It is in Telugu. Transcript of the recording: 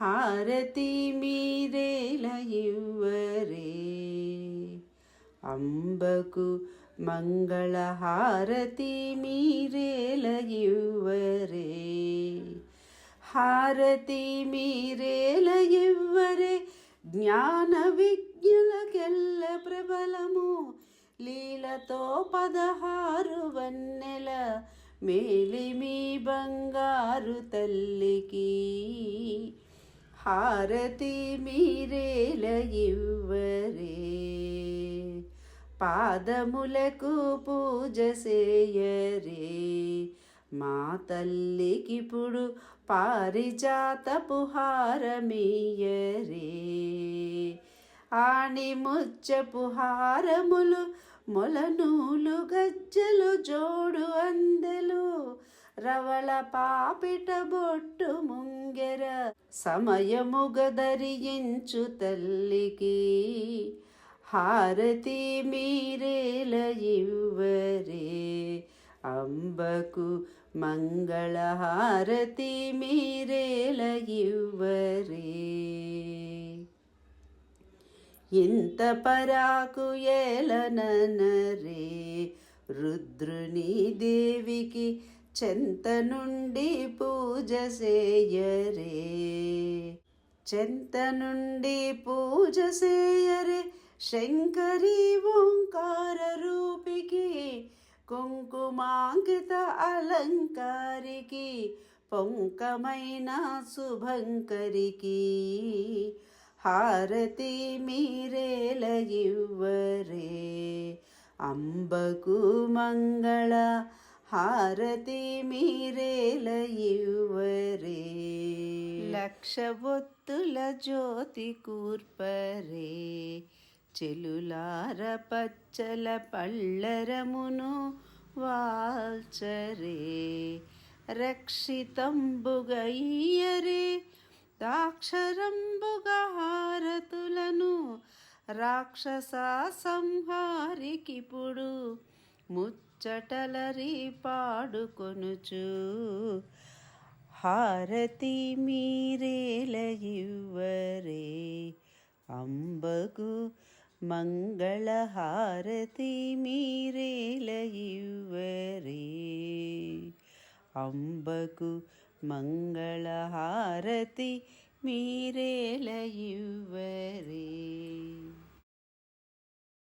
హారతి మీరేల ఇవ్వరే అంబకు మంగళ హారతి మీరేల ఇవ్వరే హారతి మీరేల ఇవ్వరే జ్ఞాన విజ్ఞులకెల్ల ప్రబలము. లీలతో పదహారు హారతి మీరేలగివ్వరే. పాదములకు పూజ చేయరే. మా తల్లికిప్పుడు పారిజాతపు హారమీయరే ఆణి ముచ్చ హారములు మొలనూలు గజ్జలు జోడు అందెలు రవళ పాపిట బొట్టు సమయముగదరించు తల్లికి హారతి మీరేల ఇవ్వరే. అంబకు మంగళ హారతి మీరేల ఇవ్వరే. ఇంత పరాకు ఏలననరే రుద్రుని దేవికి చెంత నుండి పూజ చేయరే. చెంత నుండి పూజ చేయరే. శంకరి ఓంకార రూపికి కుంకుమాంకిత అలంకారికి పొంకమైన శుభంకరికి. హారతి మీరేల ఇవ్వరే. అంబకు మంగళ హారతి మీరేల ఇవ్వరే. లక్ష ఒత్తుల జ్యోతి కూర్పరే. చెలులార పచ్చల పళ్ళరమును వాల్చరే. రక్షితంబుగయ్యరే దాక్షరంబుగ హారతులను రాక్షస సంహారికిప్పుడు ముచ్చటలరి పాడుకొనుచు. హారతి మీరేల ఇవ్వరే అంబకు మంగళ హారతి మీరేల ఇవ్వరే అంబకు మంగళ హారతి మీరేల ఇవ్వరే